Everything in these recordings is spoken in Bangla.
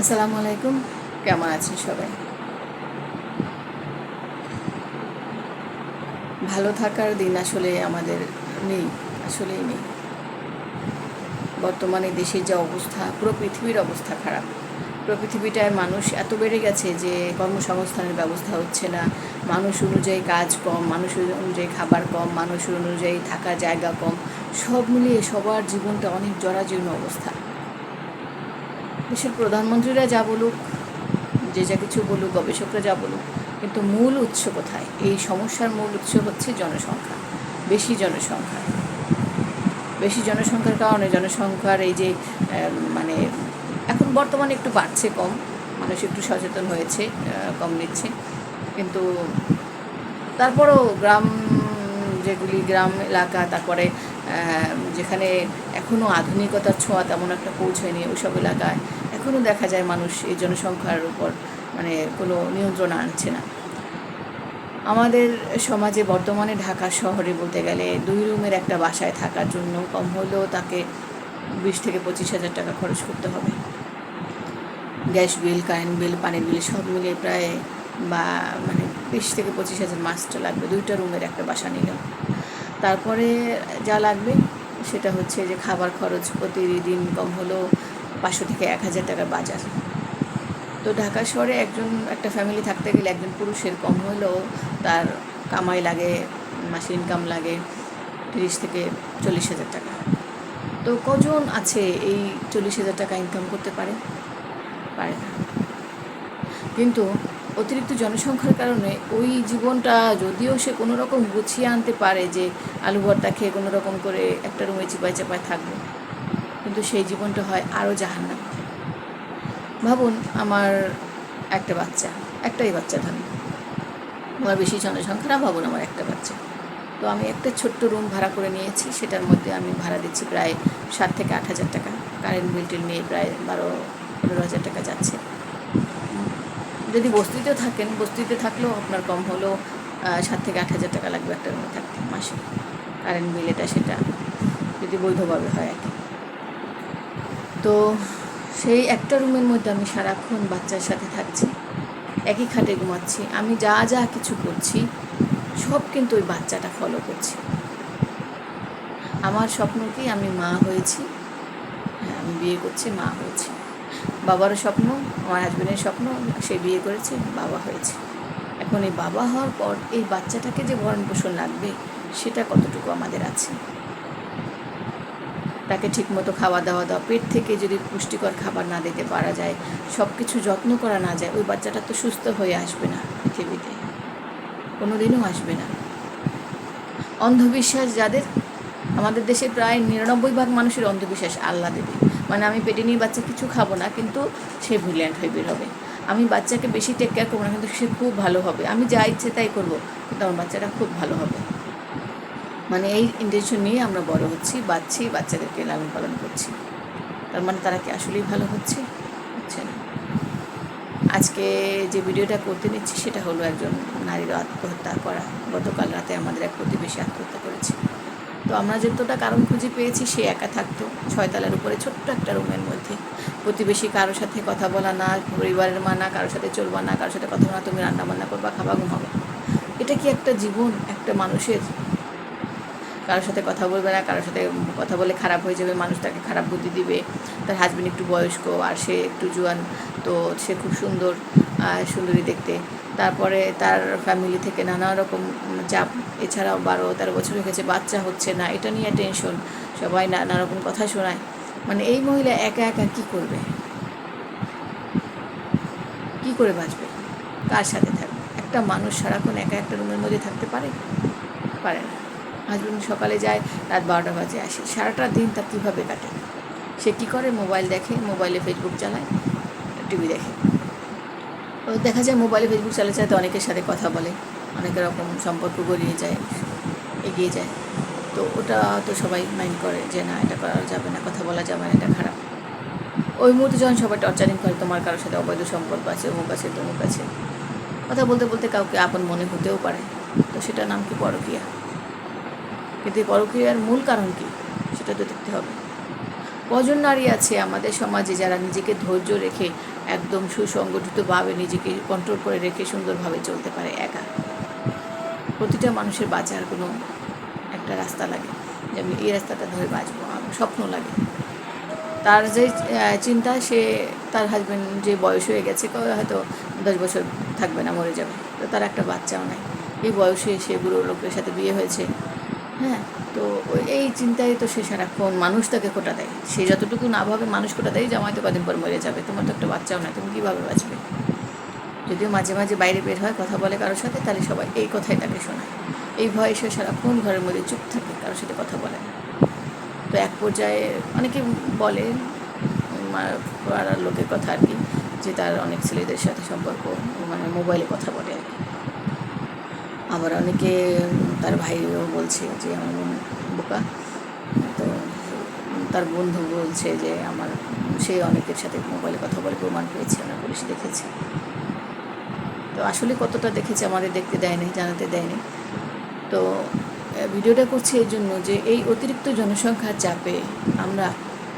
আসসালামু আলাইকুম। কেমন আছেন সবাই? ভালো থাকার দিন আসলে আমাদের নেই, আসলেই নেই। বর্তমানে দেশের যা অবস্থা, পুরো পৃথিবীর অবস্থা খারাপ। পুরো পৃথিবীটায় মানুষ এত বেড়ে গেছে যে কর্মসংস্থানের ব্যবস্থা হচ্ছে না। মানুষ অনুযায়ী কাজ কম, মানুষ অনুযায়ী খাবার কম, মানুষ অনুযায়ী থাকার জায়গা কম। সব মিলিয়ে সবার জীবনটা অনেক জরাজীর্ণ অবস্থা। দেশের প্রধানমন্ত্রীরা যা বলুক, যে যা কিছু বলুক, গবেষকরা যা বলুক, কিন্তু মূল উৎস কোথায়? এই সমস্যার মূল উৎস হচ্ছে জনসংখ্যা, বেশি জনসংখ্যা। বেশি জনসংখ্যার কারণে জনসংখ্যার এই যে মানে এখন বর্তমানে একটু বাড়ছে কম, মানুষ একটু সচেতন হয়েছে কম নিচ্ছে। কিন্তু তারপরও গ্রাম যেগুলি গ্রাম এলাকা, তারপরে যেখানে এখনও আধুনিকতার ছোঁয়া তেমন একটা পৌঁছয়নি ওইসব এলাকায় এখনও দেখা যায় মানুষ এই জনসংখ্যার উপর মানে কোনো নিয়ন্ত্রণ আনছে না। আমাদের সমাজে বর্তমানে ঢাকা শহরে বলতে গেলে দুই রুমের একটা বাসায় থাকার জন্য কম হলেও তাকে বিশ থেকে পঁচিশ হাজার টাকা খরচ করতে হবে। গ্যাস বিল, কারেন্ট বিল, পানির বিল সব মিলিয়ে প্রায় বা মানে বিশ থেকে পঁচিশ হাজার মাসটা লাগবে দুইটা রুমের একটা বাসা নিলেও। তারপরে যা লাগবে সেটা হচ্ছে যে খাবার খরচ প্রতিদিন কম হলেও পাঁচশো থেকে এক হাজার টাকার বাজার। তো ঢাকা শহরে একজন, একটা ফ্যামিলি থাকতে গেলে একজন পুরুষের কম হলেও তার কামাই লাগে, মাসে ইনকাম লাগে তিরিশ থেকে চল্লিশ হাজার টাকা। তো কজন আছে এই চল্লিশ হাজার টাকা ইনকাম করতে পারে? পারে না। কিন্তু অতিরিক্ত জনসংখ্যার কারণে ওই জীবনটা যদিও সে কোনো রকম গুছিয়ে আনতে পারে যে আলু ভর্তা খেয়ে কোনো রকম করে একটা রুমে চিপায় চাপায় থাকবে কিন্তু সেই জীবনটা হয় আরও জাহান্নাম। ভাবুন, আমার একটা বাচ্চা, একটাই বাচ্চা ধরুন আমার বেশি জনসংখ্যা না, ভাবুন আমার একটা বাচ্চা। তো আমি একটা ছোট্ট রুম ভাড়া করে নিয়েছি, সেটার মধ্যে আমি ভাড়া দিচ্ছি প্রায় সাত থেকে আট হাজার টাকা। কারেন্ট বিল টিল নিয়ে প্রায় বারো, পনেরো হাজার টাকা যাচ্ছে। যদি বস্তিতেও থাকেন, বস্তিতে থাকলেও আপনার কম হলেও সাত থেকে আট হাজার টাকা লাগবে একটা রুমে থাকতে, মাসে। কারেন্ট বিল এটা, সেটা যদি বৈধভাবে হয় আর কি। তো সেই একটা রুমের মধ্যে আমি সারাক্ষণ বাচ্চার সাথে থাকছি। একই খাটে ঘুমাচ্ছি। আমি যা যা কিছু করছি, সব কিন্তু ওই বাচ্চাটা ফলো করছে। আমার স্বপ্ন কি? আমি মা হয়েছি। হ্যাঁ আমি বিয়ে করছি, মা হয়েছি। বাবারও স্বপ্ন, আমার হাজব্যান্ডের স্বপ্ন, সে বিয়ে করেছে, বাবা হয়েছে। এখন এই বাবা হওয়ার পর এই বাচ্চাটাকে যে ভরণ পোষণ লাগবে, সেটা কতটুকু আমাদের আছে? তাকে ঠিকমতো খাওয়া দাওয়া দাওয়া পেট থেকে যদি পুষ্টিকর খাবার না দিতে পারা যায় সব কিছু যত্ন করা না যায়, ওই বাচ্চাটা তো সুস্থ হয়ে আসবে না পৃথিবীতে। কোনো দিনও আসবে না। অন্ধবিশ্বাস যাদের, আমাদের দেশে প্রায় নিরানব্বই ভাগ মানুষের অন্ধবিশ্বাস আল্লাহ দেবে। মানে আমি পেটে নিয়ে বাচ্চা কিছু খাব না, কিন্তু সে ব্রিলিয়ান্ট হয়ে বের হবে। আমি বাচ্চাকে বেশি টেক কেয়ার করব না, কিন্তু সে খুব ভালো হবে। আমি যা ইচ্ছে তাই করব, কিন্তু আমার বাচ্চাটা খুব ভালো হবে। মানে এই ইন্টেনশন নিয়ে আমরা বড় হচ্ছি, বাচ্ছি, বাচ্চাদেরকে লালন পালন করছি। তার মানে তারা কি আসলেই ভালো হচ্ছে? হচ্ছে না। আজকে যে ভিডিওটা করতে নিচ্ছি সেটা হলো একজন নারীর আত্মহত্যা করা। গতকাল রাতে আমাদের এক প্রতিবেশী আত্মহত্যা করেছে। তো আমরা যতটা কারণ খুঁজে পেয়েছি, সে একা থাকতো, ছয়তলার উপরে ছোট্ট একটা রুমের মধ্যে। প্রতিবেশী কারোর সাথে কথা বলা না, পরিবারের মানা, কারোর সাথে চলবা না, কারোর সাথে কথা বলা তুমি রান্না বান্না করবা, খাবা, ঘুমাবো। এটা কি একটা জীবন? একটা মানুষের কারোর সাথে কথা বলবে না, কারোর সাথে কথা বলে খারাপ হয়ে যাবে, মানুষ তাকে খারাপ বুদ্ধি দিবে। তার হাজব্যান্ড একটু বয়স্ক আর সে একটু জুয়ান, তো সে খুব সুন্দর সুন্দরী দেখতে। তারপরে তার ফ্যামিলি থেকে নানা রকম চাপ, এছাড়াও বারো তেরো বছর হয়ে গেছে, বাচ্চা হচ্ছে না, এটা নিয়ে টেনশন সবাই নানা রকম কথা শোনায়। মানে এই মহিলা একা একা কি করবে? কি করে বাঁচবে? কার সাথে থাকবে? একটা মানুষ সারাক্ষণ একা একটা রুমের মধ্যে থাকতে পারে? পারে না। হাজবেন্ড সকালে যায়, রাত বারোটা বাজে আসে। সারাটা দিন তার কীভাবে কাটে? সে কী করে? মোবাইল দেখে, মোবাইলে ফেসবুক চালায়, টিভি দেখে। দেখা যায় মোবাইলে ফেসবুক চালাতে চালাতে অনেকের সাথে কথা বলে, অনেক রকম সম্পর্ক গড়িয়ে যায়, এগিয়ে যায়। তো ওটা তো সবাই মাইন্ড করে যে না, এটা করা যাবে না, কথা বলা যাবে না, এটা খারাপ। ওই মুহূর্তে যখন সবাই টর্চারিং করে, তোমার কারোর সাথে অবৈধ সম্পর্ক আছে, অমুক আছে, তমুক আছে। কথা বলতে বলতে কাউকে আপন মনে হতেও পারে। তো সেটার নাম কি পরকীয়া? কিন্তু এই পরকীয়ার মূল কারণ কি, সেটা তো দেখতে হবে। কজন নারী আছে আমাদের সমাজে যারা নিজেকে ধৈর্য রেখে একদম সুসংগঠিতভাবে নিজেকে কন্ট্রোল করে রেখে সুন্দরভাবে চলতে পারে একা? প্রতিটা মানুষের বাঁচার কোনো একটা রাস্তা লাগে যে আমি এই রাস্তাটা ধরে বাঁচবো, আমার স্বপ্ন লাগে। তার যে চিন্তা, সে তার হাজব্যান্ড যে বয়স হয়ে গেছে হয়তো দশ বছর থাকবে না, মরে যাবে। তো তার একটা বাচ্চাও নাই। এই বয়সে সে বুড়ো লোকের সাথে বিয়ে হয়েছে হ্যাঁ। তো এই চিন্তায় তো সে সারাক্ষণ মানুষ তাকে খোটা দেয়। সে যতটুকু না ভাবে মানুষ খোটা দেয়, জামাই তো কদিন পর মরে যাবে। তোমার তো একটা বাচ্চাও না তুমি কীভাবে বাঁচবে? যদিও মাঝে মাঝে বাইরে বের হয়, কথা বলে কারোর সাথে, তাহলে সবাই এই কথাই তাকে শোনায়। এই ভয়ে সে সারাক্ষণ ঘরের মধ্যে চুপ থাকে, কারোর সাথে কথা বলে না। তো এক পর্যায়ে অনেকে বলে পাড়ার লোকের কথা আর কি, যে তার অনেক ছেলেদের সাথে সম্পর্ক মানে মোবাইলে কথা বলে আর কি। আবার অনেকে তার ভাইও বলছে যে আমার বোন বোকা। তো তার বন্ধু বলছে যে আমার সে অনেকের সাথে মোবাইলে কথা বলে প্রমাণ পেয়েছে আমরা পুলিশ দেখেছে। তো আসলে কতটা দেখেছে আমাদের দেখতে দেয়নি জানাতে দেয়নি। তো ভিডিওটা করছি এই জন্য যে এই অতিরিক্ত জনসংখ্যার চাপে আমরা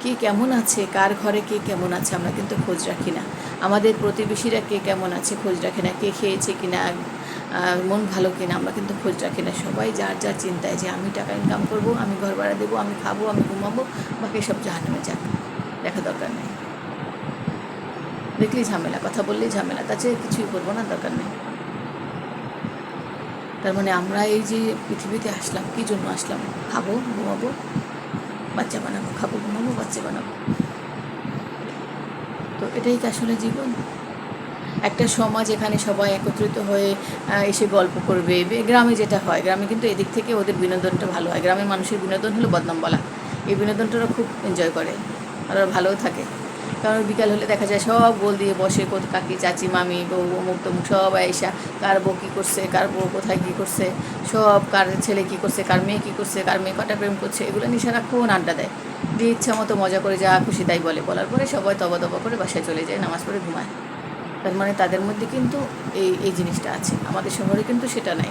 কে কেমন আছে কার ঘরে কে কেমন আছে আমরা কিন্তু খোঁজ রাখি না। আমাদের প্রতিবেশীরা কে কেমন আছে খোঁজ রাখে না কে খেয়েছে কিনা আহ, মন ভালো কিনা, আমরা কিন্তু খোঁজ রাখি না সবাই যার যার চিন্তায় যে আমি টাকা ইনকাম করব, আমি ঘর ভাড়া দেবো, আমি খাব, আমি ঘুমাবো, বাকি সব জাহান্নামে যাক। দেখা দরকার নেই। দেখলেই ঝামেলা, কথা বললেই ঝামেলা, তার চেয়ে কিছুই করব না, দরকার নেই। তার মানে আমরা এই যে পৃথিবীতে আসলাম, কী জন্য আসলাম? খাব, ঘুমাবো, বাচ্চা বানাবো, খাব, ঘুমাবো, বাচ্চা বানাবো। তো এটাই কি আসলে জীবন? একটা সমাজ এখানে সবাই একত্রিত হয়ে এসে গল্প করবে। গ্রামে যেটা হয়, গ্রামে কিন্তু এদিক থেকে ওদের বিনোদনটা ভালো হয়। গ্রামের মানুষের বিনোদন হলো বদনাম বলা। এই বিনোদনটা খুব এনজয় করে। আর ওরা ভালোও থাকে। কারণ বিকাল হলে দেখা যায় সব গোল দিয়ে বসে কত কাকি, চাচি, মামি, বউ, অমুক তমুক সব আইসা। কার বউ কী করছে, কার বউ কোথায় কী করছে, সব কার ছেলে কী করছে, কার মেয়ে কী করছে, কার মেয়ে কটা প্রেম করছে, এগুলো নিয়ে সারাক্ষণ আড্ডা দেয়? দিয়ে ইচ্ছা মতো মজা করে যা খুশি তাই বলে। বলার পরে সবাই তবা তবা করে বাসায় চলে যায়, নামাজ পড়ে ঘুমায়। তার মানে তাদের মধ্যে কিন্তু এই এই জিনিসটা আছে। আমাদের শহরে কিন্তু সেটা নাই।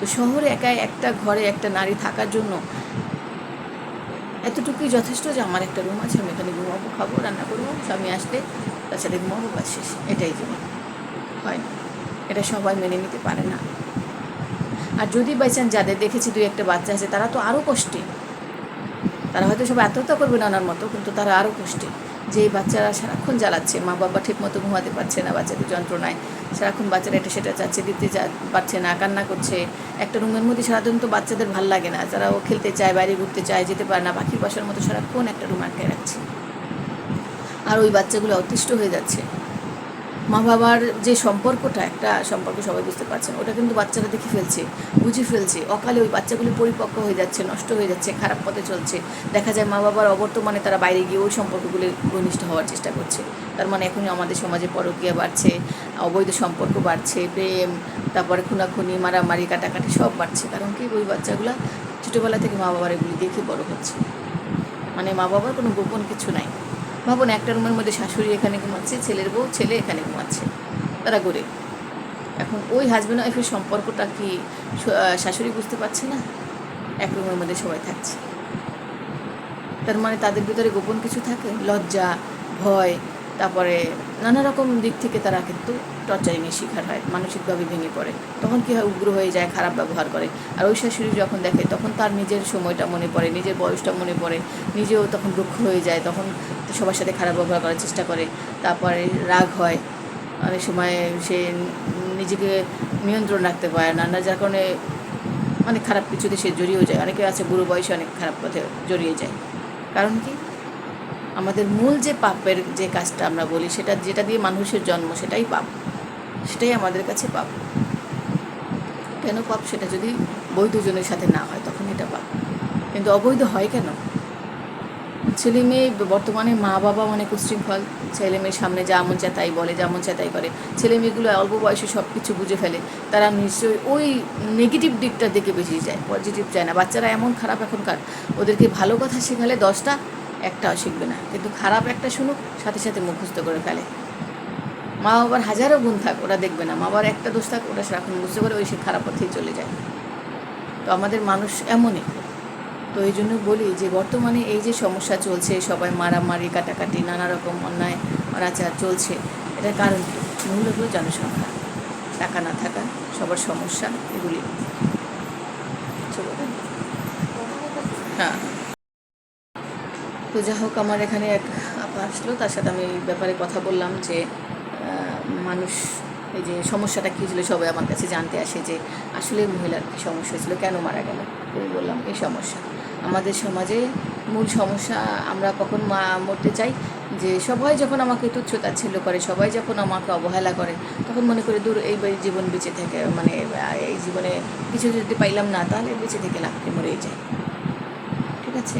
তো শহরে একাই একটা ঘরে একটা নারী থাকার জন্য এতটুকুই যথেষ্ট যে আমার একটা রুম আছে, আমি এখানে ঘুমাবো, খাব, রান্না করব, স্বামী আসলে তার সাথে ঘুমাবো বা শেষ। এটাই জীবন হয় না। এটা সবাই মেনে নিতে পারে না। আর যদি বাই চান্স যাদের দেখেছি দুই একটা বাচ্চা আছে, তারা তো আরও কষ্টে। তারা হয়তো সব আত্মহত্যা করবে না ওনার মতো, কিন্তু তারা আরও কষ্টে। যে বাচ্চারা সারাক্ষণ জ্বালাচ্ছে, মা বাবা ঠিক মতো ঘুমাতে পারছে না, বাচ্চাদের যন্ত্রণায়। সারাক্ষণ বাচ্চারা এটা সেটা চাচ্ছে, দিতে পারছে না, কান্না করছে। একটা রুমের মধ্যে সারাদিন তো বাচ্চাদের ভালো লাগে না। যারা ও খেলতে চায়, বাইরে ঘুরতে চায়, যেতে পারে না, পাখির বাসার মতো সারাক্ষণ একটা রুম আটকে রাখছে। আর ওই বাচ্চাগুলো অতিষ্ঠ হয়ে যাচ্ছে। মা বাবার যে সম্পর্কটা একটা সম্পর্ক সবাই বুঝতে পারছেন ওটা কিন্তু বাচ্চারা দেখে ফেলছে, বুঝে ফেলছে। অকালে ওই বাচ্চাগুলি পরিপক্ক হয়ে যাচ্ছে, নষ্ট হয়ে যাচ্ছে, খারাপ পথে চলছে। দেখা যায় মা বাবার অবর্তমানে তারা বাইরে গিয়ে ওই সম্পর্কগুলি ঘনিষ্ঠ হওয়ার চেষ্টা করছে। তার মানে এখনই আমাদের সমাজে পরকীয়া বাড়ছে, অবৈধ সম্পর্ক বাড়ছে, প্রেম, তারপরে খুনাখুনি, মারামারি, কাটাকাটি সব বাড়ছে। কারণ কি? ওই বাচ্চাগুলো ছোটোবেলা থেকে মা বাবার এগুলি দেখে বড় হচ্ছে। মানে মা বাবার কোনো গোপন কিছু নাই। ভাবুন, একটা রুমের মধ্যে শাশুড়ি এখানে ঘুমাচ্ছে, ছেলের বউ, ছেলে এখানে ঘুমাচ্ছে, তারা গড়ে এখন ওই হাজব্যান্ড ওয়াইফের সম্পর্কটা কি শাশুড়ি বুঝতে পারছে না? এক রুমের মধ্যে সবাই থাকছে। তার মানে তাদের ভিতরে গোপন কিছু থাকে? লজ্জা, ভয় তারপরে নানা রকম দিক থেকে তারা কিন্তু টর্চারিংয়ের শিকার হয়, মানসিকভাবে ভেঙে পড়ে। তখন কী হয়? উগ্র হয়ে যায়, খারাপ ব্যবহার করে। আর ওই শাশুড়ি যখন দেখে, তখন তার নিজের সময়টা মনে পড়ে, নিজের বয়সটা মনে পড়ে। নিজেও তখন দুঃখ হয়ে যায়, তখন সবার সাথে খারাপ ব্যবহার করার চেষ্টা করে। তারপরে রাগ হয়। অনেক সময় সে নিজেকে নিয়ন্ত্রণ রাখতে পারে না না যার কারণে অনেক খারাপ কিছুতে সে জড়িয়েও যায়। অনেকে আছে বুড়ো বয়সে অনেক খারাপ পথে জড়িয়ে যায়। কারণ কি? আমাদের মূল যে পাপের যে কাজটা আমরা বলি, সেটা যেটা দিয়ে মানুষের জন্ম, সেটাই পাপ। সেটাই আমাদের কাছে পাপ। কেন পাপ? সেটা যদি বৈধজনের সাথে না হয়, তখন এটা পাপ। কিন্তু অবৈধ হয় কেন? ছেলে মেয়ে, বর্তমানে মা বাবা অনেক উশৃঙ্খল ছেলে মেয়ের সামনে যা মন চায় তাই বলে যা মন চায় তাই করে। ছেলে মেয়েগুলো অল্প বয়সে সব কিছু বুঝে ফেলে। তারা নিশ্চয়ই ওই নেগেটিভ দিকটার দিকে বেশি যায় পজিটিভ যায় না। বাচ্চারা এমন খারাপ এখনকার। ওদেরকে ভালো কথা শেখালে দশটা একটাও শিখবে না। কিন্তু খারাপ একটা শুনুক, সাথে সাথে মুখস্থ করে ফেলে। মা বাবার হাজারো গুণ থাক, ওরা দেখবে না। মা বাবার একটা দোষ থাক, ওরা সারাক্ষণ বুঝতে করে ওই সে খারাপ পথেই চলে যায়। তো আমাদের মানুষ এমনই। তো এই জন্য বলি যে, বর্তমানে এই যে সমস্যা চলছে, সবাই মারামারি, কাটাকাটি নানা রকম অন্যায়, অনাচার চলছে, এটার কারণ কি? মূল হলো জনসংখ্যা। টাকা না থাকা, সবার সমস্যা এগুলি চলো না? হ্যাঁ তো যা হোক, আমার এখানে এক আপা আসলো, তার সাথে আমি এই ব্যাপারে কথা বললাম যে মানুষ, এই যে সমস্যাটা কী ছিল সবাই আমার কাছে জানতে আসে যে, আসলে মহিলার কী সমস্যা ছিল কেন মারা গেল? আমি বললাম, এই সমস্যা। আমাদের সমাজে মূল সমস্যা আমরা কখন মা মরতে চাই? যে সবাই যখন আমাকে তুচ্ছ তাচ্ছিল্য করে, সবাই যখন আমাকে অবহেলা করে, তখন মনে করে, দূর, এই জীবন বেঁচে থেকে মানে এই জীবনে কিছু যদি পাইলাম না, তাহলে বেঁচে থেকে লাভকে মরেই যায়? ঠিক আছে?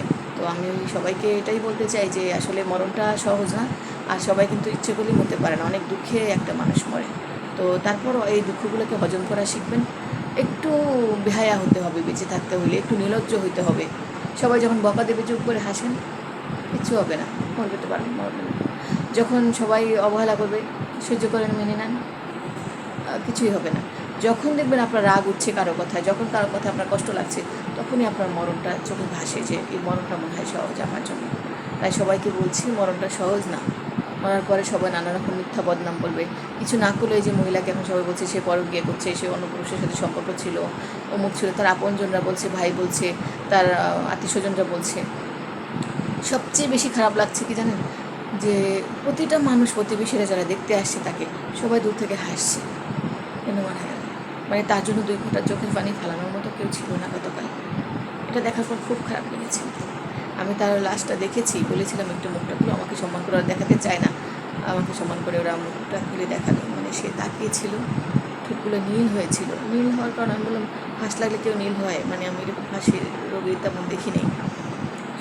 আমি সবাইকে এটাই বলতে চাই যে আসলে মরণটা সহজ না আর সবাই কিন্তু ইচ্ছে করলেই মরতে পারে না। অনেক দুঃখে একটা মানুষ মরে। তো তারপরও এই দুঃখগুলোকে হজম করা শিখবেন। একটু বেহায়া হতে হবে, বেঁচে থাকতে হলে একটু নির্লজ্জ হইতে হবে। সবাই যখন বকা দেবে, চুপ করে হাসেন, কিচ্ছু হবে না। মন করতে পারবেন, মরবেন। যখন সবাই অবহেলা করবে, সহ্য করেন, মেনে নেন কিছুই হবে না। যখন দেখবেন আপনার রাগ উঠছে কারও কথায়, যখন কারও কথা আপনার কষ্ট লাগছে, তখনই আপনার মরণটা চোখে ভাসে যে এই মরণটা মনে হয় সহজ আমার জন্য। তাই সবাইকে বলছি মরণটা সহজ না। মরার পরে সবাই নানা রকম মিথ্যা বদনাম বলবে। কিছু না করলে যে মহিলাকে এখন সবাই বলছে সে পর বিয়ে করছে, সে অন্য পুরুষের সাথে সম্পর্ক ছিল, অমুক ছিল, তার আপনজনরা বলছে, ভাই বলছে, তার আত্মীয় স্বজনরা বলছে। সবচেয়ে বেশি খারাপ লাগছে কি জানেন? যে প্রতিটা মানুষ প্রতিবেশীরা যারা দেখতে আসছে তাকে, সবাই দূর থেকে হাসছে। কেন গেল? মানে তার জন্য দুই ফোঁটা চোখের পানি ফেলানোর মতো কেউ ছিল না গতকাল। এটা দেখার পর খুব খারাপ লেগেছে। আমি তার লাশটা দেখেছি, বলেছিলাম একটু মুখটা খুলে আমাকে সম্মান করে দেখাতে চায় না। আমাকে সম্মান করে ওরা মুখটা খুলে দেখাল। মানে সে তাকিয়েছিল ঠোঁটগুলো নীল হয়েছিল। নীল হওয়ার কারণ আমি বললাম, হাঁস লাগলে কেউ নীল হয়? মানে আমি এরকম হাসির রোগী তেমন দেখি নেই।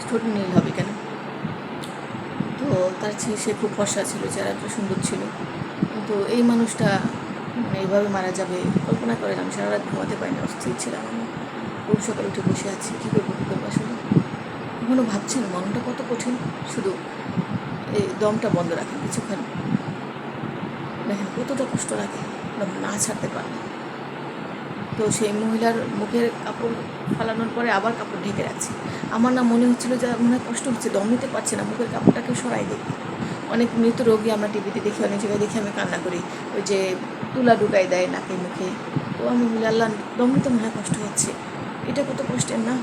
ঠোঁট নীল হবে কেন? তো তার সে খুব ফর্সা ছিল, চেহারাটা সুন্দর ছিল। তো এই মানুষটা মানে এইভাবে মারা যাবে কল্পনা করেন, আমি সারা রাত ঘুমাতে পারিনি, অস্থির ছিলাম আমি। খুব সকালে উঠে বসে আছি, কী করব কী করব আসলে? কখনো ভাবছেন মনটা কত কঠিন। শুধু এই দমটা বন্ধ রাখেন কিছুক্ষণ। দেখেন কতটা কষ্ট লাগে না ছাড়তে পারলে। তো সেই মহিলার মুখের কাপড় ফালানোর পরে আবার কাপড় ঢেকে রাখছে। আমার না মনে হচ্ছিল যে, মনে কষ্ট হচ্ছে, দম নিতে পারছে না, মুখের কাপড়টাকে সরাই দেখি। অনেক মৃত রোগী আমরা টিভিতে দেখি, অনেক জায়গায় দেখে, আমি কান্না করি। ওই যে তুলা ঢুকাই দেয় নাকে মুখে। তো আমি বলি, আল্লাহ, দম নিতে মনে কষ্ট হচ্ছে। এটা কত কষ্টের না?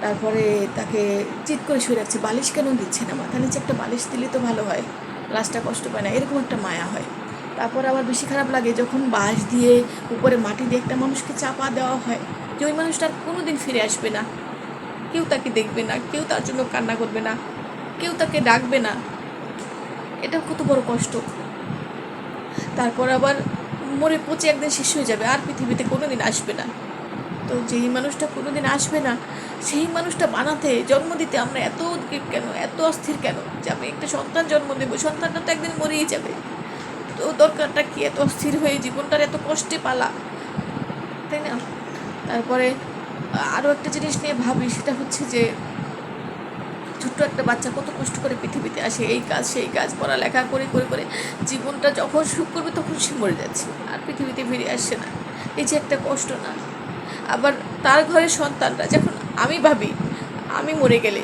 তারপরে তাকে চিৎ করে শুয়ে রাখছে, বালিশ কেন দিচ্ছে না মাথা নিচে একটা বালিশ দিলে তো ভালো হয়। লাশটা কষ্ট পায় না। এরকম একটা মায়া হয়। তারপর আবার বেশি খারাপ লাগে যখন বাঁশ দিয়ে উপরে মাটি দিয়ে একটা মানুষকে চাপা দেওয়া হয়। যে ওই মানুষটা কোনো দিন ফিরে আসবে না। কেউ তাকে দেখবে না, কেউ তার জন্য কান্না করবে না, কেউ তাকে ডাকবে না। এটা কত বড় কষ্ট। তারপর আবার মরে পচে একদিন শেষ হয়ে যাবে, আর পৃথিবীতে কোনো দিন আসবে না। তো যেই মানুষটা কোনো দিন আসবে না, সেই মানুষটা বানাতে, জন্ম দিতে আমরা এত কেন? এত অস্থির কেন? যে আমি একটা সন্তান জন্ম দেবো, সন্তানটা তো একদিন মরেই যাবে। তো দরকারটা কি এত অস্থির হয়ে জীবনটার এত কষ্টে পালা? তাই না? তারপরে আরও একটা জিনিস নিয়ে ভাবি, সেটা হচ্ছে যে ছোট্ট একটা বাচ্চা কত কষ্ট করে পৃথিবীতে আসে, এই কাজ, সেই কাজ, পড়ালেখা করে করে করে জীবনটা যখন সুখ করবে তখন সে মরে যাচ্ছে, আর পৃথিবীতে ফিরে আসছে না। এই যে একটা কষ্ট না। আবার তার ঘরের সন্তানরা, যখন আমি ভাবি, আমি মরে গেলে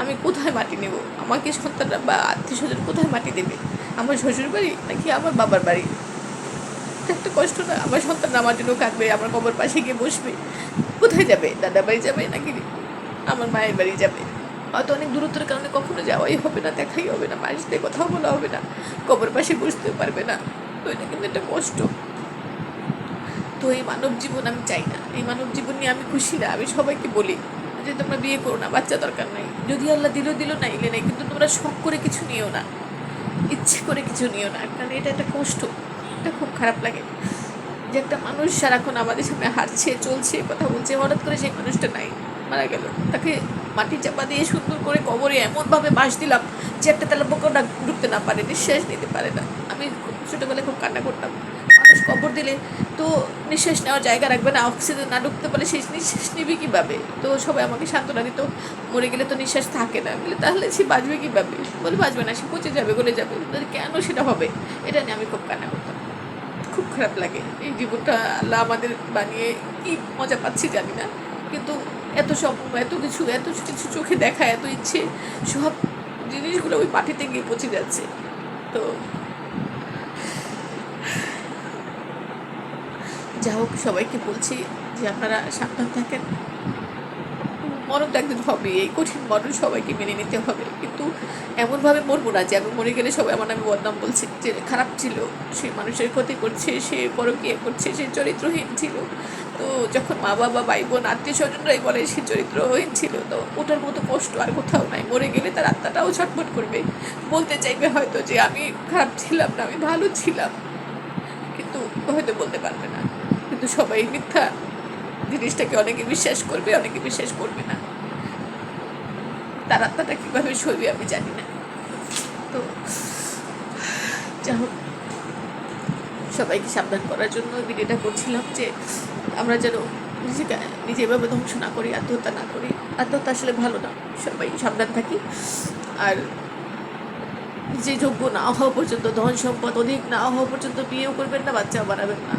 আমি কোথায় মাটি নেব? আমাকে সন্তানরা বা আত্মীয় স্বজন কোথায় মাটি দেবে? আমার শ্বশুর বাড়ি নাকি আমার বাবার বাড়ি? একটা কষ্ট না। আমার সন্তানরা আমার জন্য কাঁদবে, আমার কবর পাশে গিয়ে বসবে। কোথায় যাবে? দাদা বাড়ি যাবে নাকি আমার মায়ের বাড়ি যাবে? হয়তো অনেক দূরত্বের কারণে কখনো যাওয়াই হবে না, দেখাই হবে না মায়ের সাথে কথাও বলা হবে না, কবর পাশে বসতে পারবে না। তো এটা কিন্তু একটা কষ্ট। তো এই মানব জীবন আমি চাই না। এই মানব জীবন নিয়ে আমি খুশি না, আমি সবাইকে বলি, যে তোমরা বিয়ে করো না, বাচ্চা দরকার নাই। যদি আল্লাহ দিল দিল না ইলে নাই, কিন্তু তোমরা শখ করে কিছু নিও না, ইচ্ছে করে কিছু নিও না, কারণ এটা একটা কষ্ট, এটা খুব খারাপ লাগে। যে একটা মানুষ সারাক্ষণ আমাদের সামনে হাঁটছে, চলছে, কথা বলছে, হঠাৎ করে সেই মানুষটা নাই, মারা গেল, তাকে মাটি চাপা দিয়ে সুন্দর করে কবরে এমনভাবে বাঁশ দিলাম যে একটা তেলা পোকাটা ঢুকতে না পারে, নিঃশ্বাস নিতে পারে না। আমি ছোটোবেলায় খুব কান্না করতাম। মানুষ কবর দিলে তো নিঃশ্বাস নেওয়ার জায়গা রাখবে না, অক্সিজেন না ঢুকতে পারলে সেই নিঃশ্বাস নিবি কীভাবে? তো সবাই আমাকে সান্ত্বনা দিত, মরে গেলে তো নিঃশ্বাস থাকে না। বলে, তাহলে সে বাঁচবে কীভাবে? বলে, বাঁচবে না, সে পচে যাবে, গলে যাবে। কেন সেটা হবে? এটা নিয়ে আমি খুব কান্না করতাম। খুব খারাপ লাগে। এই জীবনটা আল্লাহ আমাদের বানিয়ে কি মজা পাচ্ছি জানি না। কিন্তু এত স্বপ্ন এত কিছু এত কিছু চোখে দেখা, এত ইচ্ছে, সব জিনিসগুলো ওই মাটিতে গিয়ে পচে যাচ্ছে। তো যা হোক, সবাইকে বলছি যে আপনারা সাবধান থাকেন। মরণ তো একদিন হবে, এই কঠিন মরণ সবাইকে মেনে নিতে হবে। কিন্তু এমনভাবে মরবো না যে আমি মরে গেলে সবাই আমার নামে বদনাম বলছে, যে খারাপ ছিল, সে মানুষের ক্ষতি করছে, সে পরকীয়া করছে, সে চরিত্রহীন ছিল। তো যখন মা বাবা ভাই বোন আত্মীয় স্বজনরাই বলে সে চরিত্রহীন ছিল, তো ওটার মতো কষ্ট আর কোথাও নাই। মরে গেলে তার আত্মাটাও ছটফট করবে। বলতে চাইবে হয়তো যে আমি খারাপ ছিলাম না, আমি ভালো ছিলাম। কিন্তু হয়তো বলতে পারবে না। কিন্তু সবাই মিথ্যা জিনিসটাকে অনেকে বিশ্বাস করবে, অনেকে বিশ্বাস করবে না। তার আত্মাটা কীভাবে সইবে আমি জানি না। তো যা হোক, সবাইকে সাবধান করার জন্য ভিডিওটা করছিলাম যে আমরা যেন নিজেকে, নিজে এভাবে ধ্বংস না করি, আত্মহত্যা না করি। আত্মহত্যা আসলে ভালো না, সবাই সাবধান থাকি। আর যে যোগ্য না হওয়া পর্যন্ত, ধন সম্পদ অধিক না হওয়া পর্যন্ত বিয়েও করবেন না, বাচ্চাও বাড়াবেন না।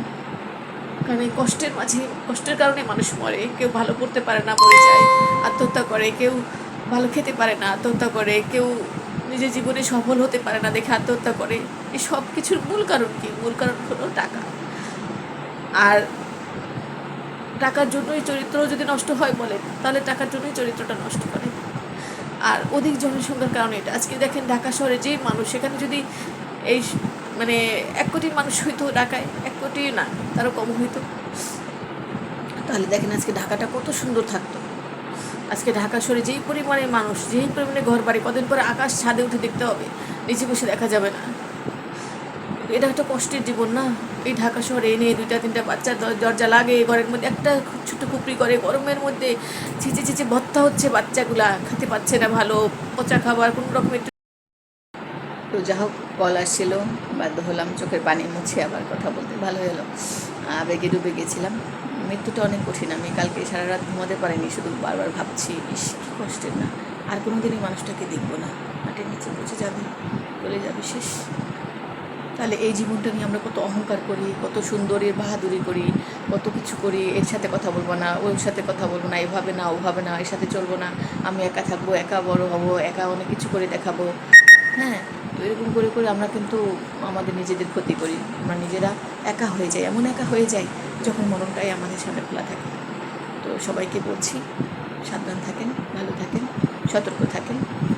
কারণ এই কষ্টের মাঝে, কষ্টের কারণে মানুষ মরে, কেউ ভালো করতে পারে না, মরে যায়, আত্মহত্যা করে, কেউ ভালো খেতে পারে না, আত্মহত্যা করে, কেউ নিজের জীবনে সফল হতে পারে না দেখে আত্মহত্যা করে। এই সব কিছুর মূল কারণ কি? মূল কারণ হলো টাকা। আর টাকার জন্যই চরিত্র যদি নষ্ট হয় বলে, তাহলে টাকার জন্যই চরিত্রটা নষ্ট করে। আর অধিক জনসংখ্যার কারণে এটা। আজকে দেখেন ঢাকা শহরে যে মানুষ, সেখানে যদি এই মানে এক কোটি মানুষ হইতো ঢাকায়, এক কোটি না, তারও কম হইতো। তাহলে দেখেন আজকে ঢাকাটা কত সুন্দর থাকতো। আজকে ঢাকা শহরে যেই পরিমাণে মানুষ, যেই পরিমাণে ঘর বাড়ি কদিন পরে আকাশ ছাদে উঠে দেখতে হবে, নিচে বসে দেখা যাবে না। এটা একটা কষ্টের জীবন না? এই ঢাকা শহরে এনে দুইটা, তিনটা বাচ্চার দর- দরজা লাগে ঘরের মধ্যে একটা ছোট্ট কুপড়ি করে, গরমের মধ্যে ছিচে ছিচে ভত্তা হচ্ছে বাচ্চাগুলা, খেতে পাচ্ছে না ভালো, পচা খাবার, কোনো রকমের তো যা হোক, কল আসছিল, বাধ্য হলাম, চোখের পানি মুছে আবার কথা বলতে, ভালো হলো। আবেগে ডুবে গেছিলাম। মৃত্যুটা অনেক কঠিন, আমি কালকে সারা রাত ঘুমাতে পারিনি, শুধু বারবার ভাবছি, ইস, কী কষ্টের না। আর কোনো দিনই মানুষটাকে দেখব না। মাটির নিচে পচে যাবে চলে যাবে, শেষ। তাহলে এই জীবনটা নিয়ে আমরা কত অহংকার করি, কত সুন্দরের বাহাদুরি করি, কত কিছু করি, এর সাথে কথা বলব না, ওর সাথে কথা বলব না, এভাবে না, ওভাবে না, এর সাথে চলবো না, আমি একা থাকব, একা বড় হব, একা অনেক কিছু করে দেখাবো। হ্যাঁ তো এরকম করে করে আমরা কিন্তু আমাদের নিজেদের ক্ষতি করি। আমরা নিজেরা একা হয়ে যাই, এমন একা হয়ে যাই যখন মরণটাই আমাদের সামনে খোলা থাকে। তো সবাইকে বলছি, সাবধান থাকেন, ভালো থাকেন, সতর্ক থাকেন।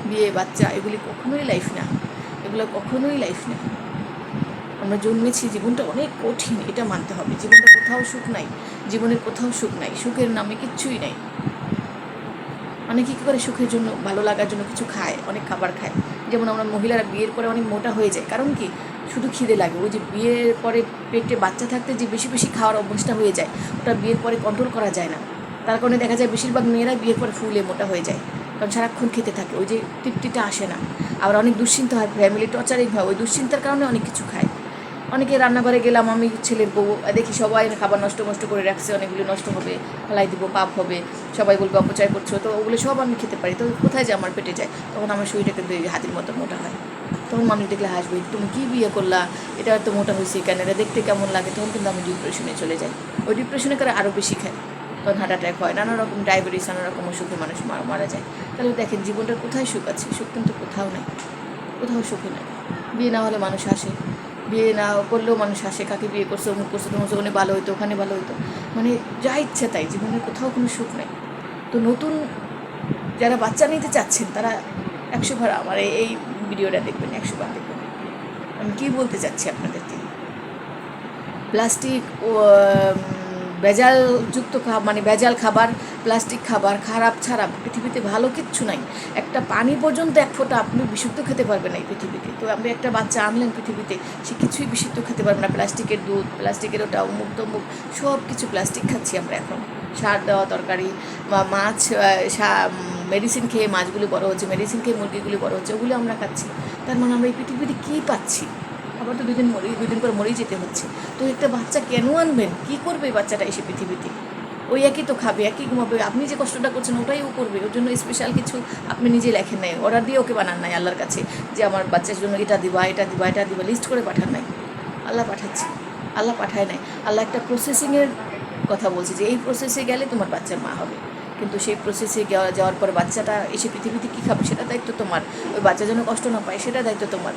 বিয়ে, বাচ্চা, এগুলি কখনোই লাইফ না। এগুলো কখনোই লাইফ না। আমরা জন্মেছি জীবনটা অনেক কঠিন, এটা মানতে হবে। জীবনটা কোথাও সুখ নাই, জীবনের কোথাও সুখ নাই, সুখের নামে কিচ্ছুই নাই। অনেকে কী করে সুখের জন্য, ভালো লাগার জন্য কিছু খায়, অনেক খাবার খায়। যেমন আমরা মহিলারা বিয়ের পরে অনেক মোটা হয়ে যায়। কারণ কি? শুধু খিদে লাগে। ওই যে বিয়ের পরে পেটে বাচ্চা থাকতে যে বেশি বেশি খাওয়ার অভ্যাসটা হয়ে যায়, ওটা বিয়ের পরে কন্ট্রোল করা যায় না। তার কারণে দেখা যায় বেশিরভাগ মেয়েরা বিয়ের পরে ফুলে মোটা হয়ে যায়। কারণ সারাক্ষণ খেতে থাকে, ওই যে তৃপ্তিটা আসে না। আবার অনেক দুশ্চিন্তা হয় ফ্যামিলি টর্চারিং হয়, ওই দুশ্চিন্তার কারণে অনেক কিছু খায়। অনেকে রান্নাঘরে গেলাম, আমি ছেলের বউ, দেখি সবাই খাবার নষ্ট নষ্ট করে রাখছে, অনেকগুলো নষ্ট হবে ফেলাই দিব, পাপ হবে, সবাই বলবে অপচয় করছ, তো ওগুলো সব আমি খেতে পারি। তো কোথায় যায় আমার পেটে যায়? তখন আমার শরীরটা কিন্তু হাতির মতো মোটা হয়। তখন মানুষ দেখলে হাসবে, তুমি কী বিয়ে করলা? এটা এত মোটা হয়েছে কেন? এটা দেখতে কেমন লাগে? তখন কিন্তু আমি ডিপ্রেশনে চলে যাই। ওই ডিপ্রেশনে করে আরও বেশি খায় তখন হার্ট অ্যাটাক হয়, নানা রকম ডায়াবেটিস নানা রকম অসুখে মানুষ মারা মারা যায়। তাহলে দেখেন, জীবনটার কোথায় সুখ আছে? সুখ কিন্তু কোথাও নেই। কোথাও সুখে নেই। বিয়ে না হলে মানুষ আসে বিয়ে না করলেও মানুষ আসে, কাকে বিয়ে করছে, অমুক করছে তোমার ওখানে ভালো হইতো, ওখানে ভালো হইতো। মানে যা ইচ্ছে তাই জীবনের কোথাও কোনো সুখ নেই। তো নতুন যারা বাচ্চা নিতে চাচ্ছেন, তারা একশো বার আমার এই- ভিডিওটা দেখবেন, একশো বার দেখবেন। আমি কী বলতে চাচ্ছি আপনাদেরকে? প্লাস্টিক ভেজালযুক্ত খা- মানে ভেজাল খাবার, প্লাস্টিক খাবার, খারাপ ছাড়া পৃথিবীতে ভালো কিচ্ছু নাই। একটা পানি পর্যন্ত এক ফোঁটা আপনি বিশুদ্ধ খেতে পারবেন না এই পৃথিবীতে। তো আপনি একটা বাচ্চা আনলেন পৃথিবীতে, সে কিছুই বিশুদ্ধ খেতে পারবে না। প্লাস্টিকের দুধ, প্লাস্টিকের ওটা অমুক তমুক সব কিছু প্লাস্টিক খাচ্ছি আমরা এখন। সার দেওয়া তরকারি বা মাছ মেডিসিন খেয়ে মাছগুলি বড় হচ্ছে মেডিসিন খেয়ে মুরগিগুলি বড় হচ্ছে, ওগুলো আমরা খাচ্ছি। তার মানে আমরা এই পৃথিবীতে কী পাচ্ছি? আবার তো দুদিন মরে দুদিন পর মরেই যেতে হচ্ছে। তো একটা বাচ্চা কেন আনবেন? কী করবে বাচ্চাটা এসে পৃথিবীতে? ওই একই তো খাবে, একই ঘুমাবে। আপনি যে কষ্টটা করছেন ওটাই ও করবে। ওর জন্য স্পেশাল কিছু আপনি নিজে লেখেন নাই। অর্ডার দিয়ে ওকে বানান নাই আল্লাহর কাছে যে আমার বাচ্চার জন্য এটা দিবা এটা দিবা এটা দিবা। লিস্ট করে পাঠান নাই। আল্লাহ পাঠাচ্ছে। আল্লাহ পাঠায় নাই। আল্লাহ একটা প্রসেসিংয়ের কথা বলছে যে এই প্রসেসে গেলে তোমার বাচ্চার মা হবে। কিন্তু সেই প্রসেসে যাওয়া যাওয়ার পর বাচ্চাটা এসে পৃথিবীতে কী খাবে সেটা দায়িত্ব তোমার। ওই বাচ্চা যেন কষ্ট না পায় সেটা দায়িত্ব তোমার।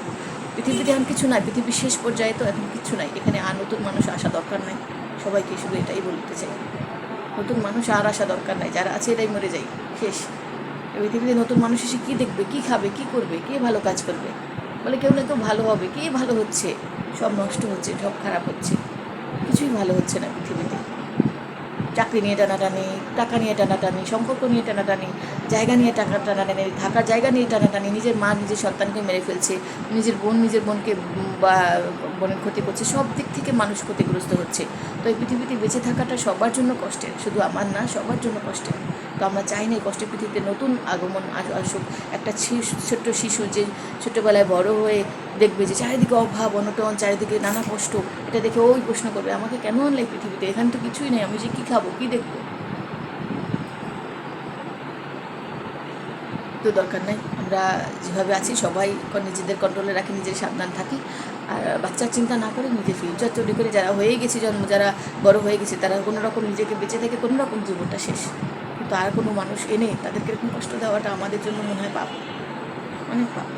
পৃথিবীতে এখন কিছু নাই, পৃথিবীর শেষ পর্যায়ে তো এখন কিছু নাই। এখানে আর নতুন মানুষ আসা দরকার নাই। সবাইকে শুধু এটাই বলতে চাই। নতুন মানুষ আর আসা দরকার নাই, যারা আছে এটাই মরে যাই শেষ। পৃথিবীতে নতুন মানুষ এসে কী দেখবে, কী খাবে, কী করবে, কে ভালো কাজ করবে? বলে কেউ না কেউ ভালো হবে, কে ভালো হচ্ছে? সব নষ্ট হচ্ছে, সব খারাপ হচ্ছে। কিছুই ভালো হচ্ছে না পৃথিবীতে। চাকরি নিয়ে টানাটানি, টাকা নিয়ে টানাটানি, সম্পর্ক নিয়ে টানাটানি, জায়গা নিয়ে টাকা টানাটানি থাকার জায়গা নিয়ে টানাটানি, নিজের মা, নিজের সন্তানকে মেরে ফেলছে, নিজের বোন, নিজের বোনকে বা, বোনের ক্ষতি করছে, সব দিক থেকে মানুষ ক্ষতিগ্রস্ত হচ্ছে। তো এই পৃথিবীতে বেঁচে থাকাটা সবার জন্য কষ্টের, শুধু আমার না, সবার জন্য কষ্টের। তো আমরা চাই না এই কষ্টের পৃথিবীতে নতুন আগমন আস- আসুক। একটা ছোট্ট শিশু যে ছোটোবেলায় বড় হয়ে দেখবে যে চারিদিকে অভাব, অনটন, চারিদিকে নানা কষ্ট, এটা দেখে ওই প্রশ্ন করবে, আমাকে কেন আনলে পৃথিবীতে? এখানে তো কিছুই নেই, আমি যে কী খাব, কী দেখব? তো দরকার নেই, আমরা যেভাবে আছি সবাই নিজেদের কন্ট্রোলে রাখি, নিজের সাবধান থাকি। আর বাচ্চার চিন্তা না করে নিজের ফিউচার তৈরি করে, যারা হয়ে গেছে জন্ম, যারা বড় হয়ে গেছে, তারা কোনো রকম নিজেকে বেঁচে থেকে কোনো রকম জীবনটা শেষ। কিন্তু আর কোনো মানুষ এনে তাদেরকে এরকম কষ্ট দেওয়াটা আমাদের জন্য মনে হয় পাপ। অনেক পাপ।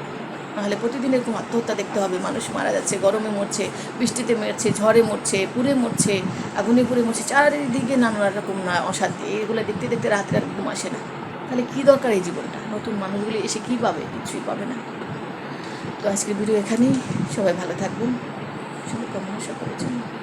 নাহলে প্রতিদিন এরকম আত্মহত্যা দেখতে হবে। মানুষ মারা যাচ্ছে, গরমে মরছে, বৃষ্টিতে মরছে, ঝড়ে মরছে, পুড়ে মরছে, আগুনে পুড়ে মরছে, চারিদিকে নানা রকম না অশান্তি। এগুলো দেখতে দেখতে রাত্রে আর ঘুম আসে না। তাহলে কী দরকার এই জীবনটা? নতুন মানুষগুলি এসে কী পাবে? কিছুই পাবে না। তো আজকের ভিডিও এখানেই। সবাই ভালো থাকবেন। শুভকামনা সকলের জন্য।